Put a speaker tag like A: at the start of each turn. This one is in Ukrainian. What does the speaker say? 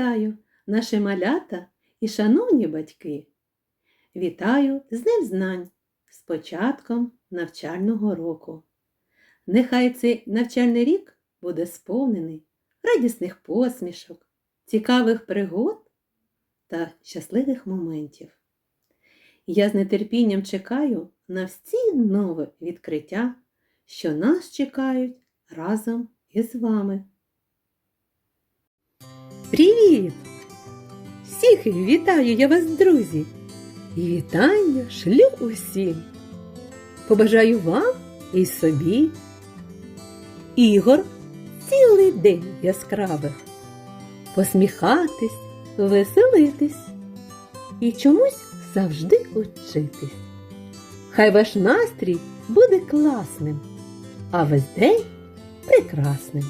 A: вітаю, наші малята і шановні батьки! Вітаю з Днем знань, з початком навчального року. Нехай цей навчальний рік буде сповнений радісних посмішок, цікавих пригод та щасливих моментів. Я з нетерпінням чекаю на всі нові відкриття, що нас чекають разом із вами. Привіт! Всіх вітаю я вас, друзі! І вітання шлю усім. Побажаю вам і собі ігор цілий день яскравих, посміхатись, веселитись і чомусь завжди учитись. Хай ваш настрій буде класним, а весь день прекрасним.